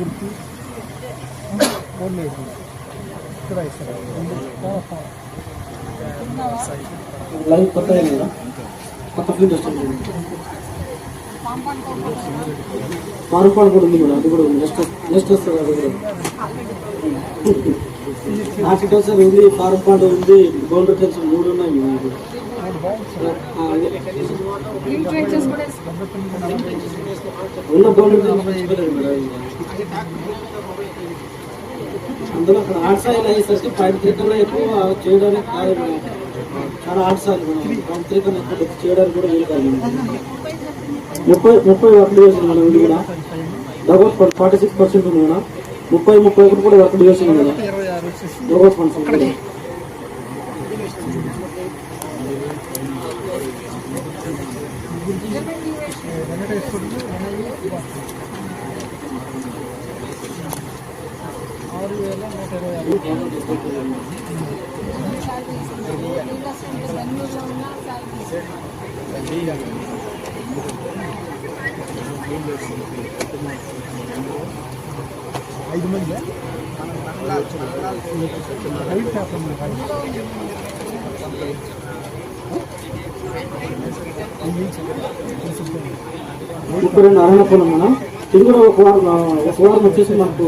గుర్తు? ఓన్లేదు కొత్త మారుపాడు కూడా ఉంది అది కూడా ఉంది. నెక్స్ట్ నెక్స్ట్ వస్తుంది అది కూడా. నాటి ఉంది ఫారం ఉంది గోల్డ్ టెన్స్ మూడు ఉన్నాయి ఉన్న గోల్డ్ అందులో అక్కడ ఆర్ట్స్ ఆయిల్ అయ్యేసరికి పాయింట్ ఎక్కువ చేయడానికి కాదు చాలా ఆర్ట్స్ ఆయిల్ మేడం. పాయింట్ ఎక్కువ చేయడానికి కూడా వీలు కాదు ముప్పై ముప్పై వర్క్ చేసిన మనం ఇది కూడా డబల్ ఫార్టీ సిక్స్ పర్సెంట్ ఉంది కూడా ముప్పై ముప్పై ఒకటి కూడా వర్క్ చేసింది కదా డబల్ ఫండ్స్ ఉంది మేడం. ఐదు మంది ఐదు శాతం ముప్పై రెండు అరవై పొలం మేడం ఇది కూడా ఒక వారం ఒక వారం వచ్చేసి మనకు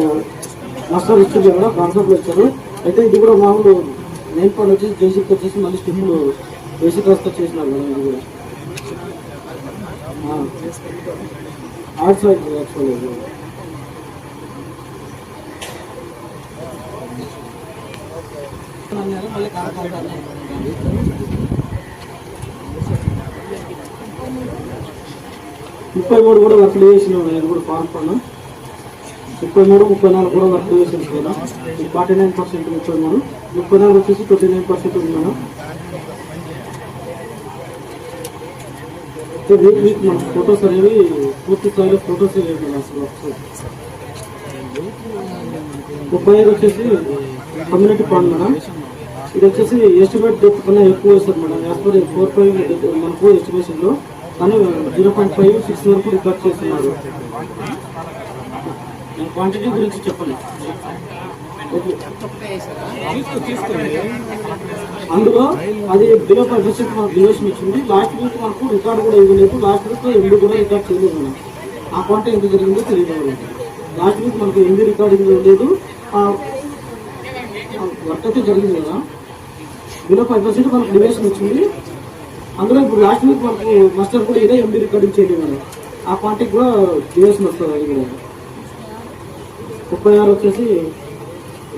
నష్టాలు ఇచ్చింది కదా కాన్సెప్ట్ ఇచ్చారు. అయితే ఇది కూడా మామూలు మెయిన్ పని వచ్చేసి జేసీకి వచ్చేసి మళ్ళీ స్టిప్పులు బేసిక్ వస్తే చేసినారు మేడం ఇది కూడా. ఆర్ట్స్ యాక్చువల్ ముప్పై మూడు కూడా వర్క్ చేసిన ఇది కూడా ఫార్మ్ పన్ను. ముప్పై మూడు ముప్పై నాలుగు కూడా వర్క్ చేసింది కదా. ఫార్టీ నైన్ పర్సెంట్ ముప్పై మూడు ముప్పై నాలుగు వచ్చేసి ట్వంటీ నైన్ పర్సెంట్ ఉంది మేడం. వీక్ వీక్ మన ఫొటోస్ అనేవి పూర్తి స్థాయిలో ఫొటోస్ లేవు మేడం అసలు ముప్పై ఐదు వచ్చేసి కమ్యూనిటీ ఫండ్ మేడం. ఇది వచ్చేసి ఎస్టిమేట్ డెప్త్ కన్నా ఎక్కువ వేస్తారు madam. As per four five మనకు ఎస్టిమేషన్లో కానీ జీరో పాయింట్ ఫైవ్ సిక్స్ వరకు రికార్డ్ చేస్తున్నారు. నేను క్వాంటిటీ గురించి చెప్పండి. అందులో అది బిలో ఫైవ్ పర్సెంట్ మనకు డ్యూరేషన్ ఇచ్చింది. లాస్ట్ వీక్ మనకు రికార్డ్ కూడా ఇవ్వలేదు. లాస్ట్ వీక్ ఎండు కూడా రికార్డ్ చేయలేదు మనం ఆ క్వాంటిటీ ఎంత జరిగిందో తెలియదు లాస్ట్ వీక్ మనకు ఎండు రికార్డింగ్ లేదు వర్క్ అయితే జరిగింది కదా. ఇందులో ఫైవ్ పర్సెంట్ మనకు డ్యూరేషన్ వచ్చింది. అందులో ఇప్పుడు లాస్ట్ వీక్ మనకు మాస్టర్ కూడా ఇదే ఎంబీ రికార్డింగ్ చేయలేదు మనం ఆ పార్టీకి కూడా డ్యూరేషన్ వస్తుంది అది కూడా. ముప్పై ఆరు వచ్చేసి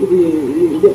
ఇది- ఇదే